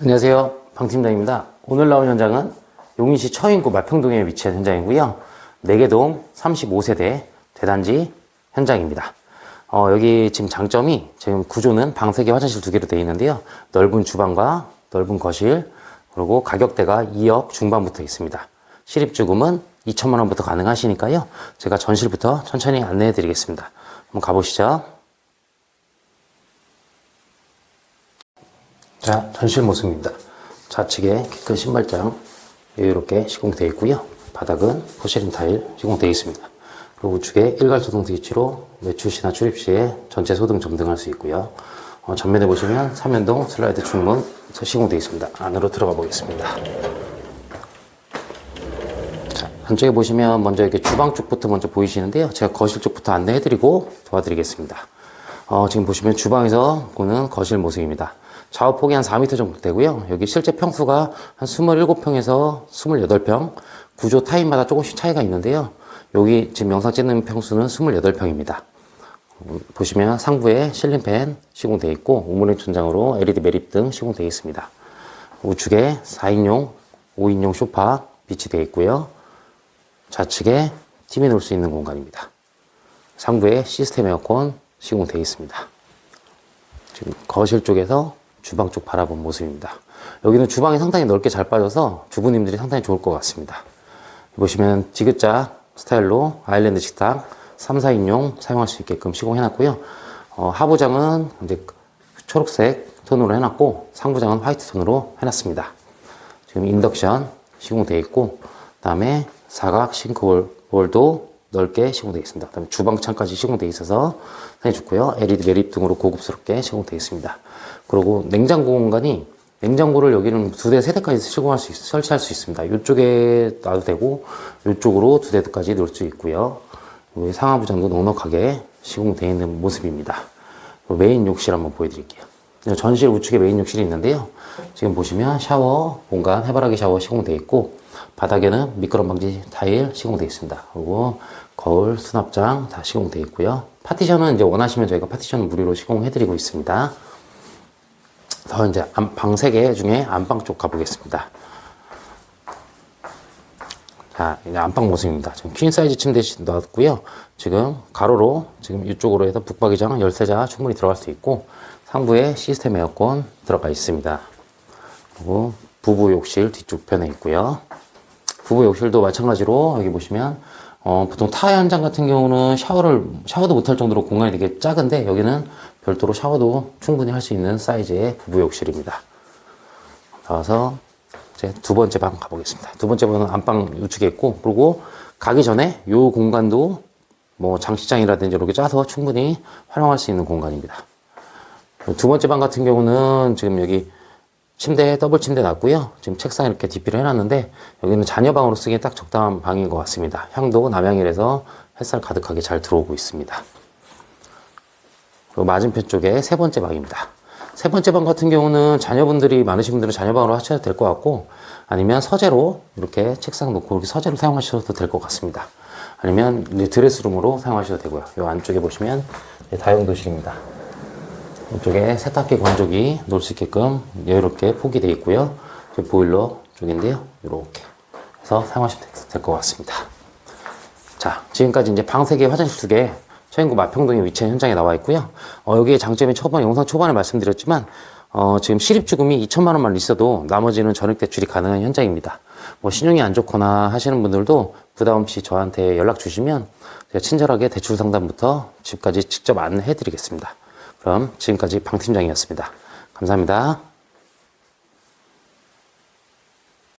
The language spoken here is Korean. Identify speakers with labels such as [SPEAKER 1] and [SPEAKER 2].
[SPEAKER 1] 안녕하세요. 방팀장입니다. 오늘 나온 현장은 용인시 처인구 마평동에 위치한 현장이고요. 내개동 35세대 대단지 현장입니다. 어, 여기 지금 장점이 지금 구조는 방 3개 화장실 2개로 되어 있는데요. 넓은 주방과 넓은 거실 그리고 가격대가 2억 중반부터 있습니다. 실입주금은 2천만 원부터 가능하시니까요. 제가 전실부터 천천히 안내해 드리겠습니다. 한번 가보시죠. 자, 전실 모습입니다. 좌측에 큰 신발장 여유롭게 시공되어 있고요. 바닥은 포세린 타일 시공되어 있습니다. 그리고 우측에 일괄 소등 스위치로 외출 시나 출입 시에 전체 소등 점등할 수 있고요. 어, 전면에 보시면 삼연동 슬라이드 충문 시공되어 있습니다. 안으로 들어가 보겠습니다. 자, 안쪽에 보시면 먼저 이렇게 주방 쪽부터 먼저 보이시는데요. 제가 거실 쪽부터 안내해드리고 도와드리겠습니다. 어, 지금 보시면 주방에서 보는 거실 모습입니다. 좌우 폭이 한 4m 정도 되고요. 여기 실제 평수가 한 27평에서 28평. 구조 타입마다 조금씩 차이가 있는데요. 여기 지금 영상 찍는 평수는 28평입니다. 보시면 상부에 실린팬 시공되어 있고 우물행 천장으로 LED 매립 등 시공되어 있습니다. 우측에 4인용, 5인용 소파 비치되어 있고요. 좌측에 TV 놓을 수 있는 공간입니다. 상부에 시스템 에어컨 시공되어 있습니다. 지금 거실 쪽에서 주방 쪽 바라본 모습입니다. 여기는 주방이 상당히 넓게 잘 빠져서 주부님들이 상당히 좋을 것 같습니다. 보시면 지그자 스타일로 아일랜드 식탁 3, 4인용 사용할 수 있게끔 시공해놨고요. 어, 하부장은 이제 초록색 톤으로 해놨고 상부장은 화이트 톤으로 해놨습니다. 지금 인덕션 시공되어 있고 그다음에 사각 싱크볼도 넓게 시공되어 있습니다. 그다음에 주방창까지 시공되어 있어서 상당히 좋고요. LED 매립 등으로 고급스럽게 시공되어 있습니다. 그리고 냉장고 공간이 냉장고를 여기는 두 대, 세 대까지 시공할 수 있, 설치할 수 있습니다. 이쪽에 놔도 되고 이쪽으로 두 대까지 놓을 수 있고요. 상하부장도 넉넉하게 시공되어 있는 모습입니다. 메인 욕실 한번 보여드릴게요. 전실 우측에 메인 욕실이 있는데요. 지금 보시면 샤워 공간, 해바라기 샤워 시공되어 있고 바닥에는 미끄럼 방지 타일 시공되어 있습니다. 그리고 거울, 수납장 다 시공되어 있고요. 파티션은 이제 원하시면 저희가 파티션은 무료로 시공해 드리고 있습니다. 더 이제 방 3개 중에 안방 쪽 가보겠습니다. 자, 이제 안방 모습입니다. 지금 퀸 사이즈 침대 놨고요. 지금 가로로 지금 이쪽으로 해서 북박이장 열쇠자 충분히 들어갈 수 있고 상부에 시스템 에어컨 들어가 있습니다. 그리고 부부 욕실 뒤쪽 편에 있고요. 부부 욕실도 마찬가지로 여기 보시면 어, 보통 타 현장 같은 경우는 샤워를 샤워도 못할 정도로 공간이 되게 작은데 여기는 별도로 샤워도 충분히 할 수 있는 사이즈의 부부 욕실입니다. 나와서 이제 두 번째 방 가보겠습니다. 두 번째 방은 안방 우측에 있고 그리고 가기 전에 이 공간도 뭐 장식장이라든지 이렇게 짜서 충분히 활용할 수 있는 공간입니다. 두 번째 방 같은 경우는 지금 여기 침대 더블 침대 놨고요. 지금 책상 이렇게 DP를 해놨는데 여기는 자녀 방으로 쓰기에 딱 적당한 방인 것 같습니다. 향도 남향이라서 햇살 가득하게 잘 들어오고 있습니다. 그리고 맞은편 쪽에 세 번째 방입니다. 세 번째 방 같은 경우는 자녀분들이 많으신 분들은 자녀방으로 하셔도 될 것 같고 아니면 서재로 이렇게 책상 놓고 이렇게 서재로 사용하셔도 될 것 같습니다. 아니면 드레스룸으로 사용하셔도 되고요. 이 안쪽에 보시면 다용도실입니다. 이쪽에 세탁기 건조기 놓을 수 있게끔 여유롭게 포기되어 있고요. 보일러 쪽인데요. 이렇게 해서 사용하시면 될 것 같습니다. 자, 지금까지 이제 방 3개, 화장실 2개, 처인구 마평동에 위치한 현장에 나와 있고요. 어, 여기에 장점이 초반, 영상 초반에 말씀드렸지만, 어, 지금 실입주금이 2천만 원만 있어도 나머지는 전액 대출이 가능한 현장입니다. 뭐 신용이 안 좋거나 하시는 분들도 부담 없이 저한테 연락 주시면 제가 친절하게 대출 상담부터 집까지 직접 안내해 드리겠습니다. 그럼 지금까지 방 팀장이었습니다. 감사합니다.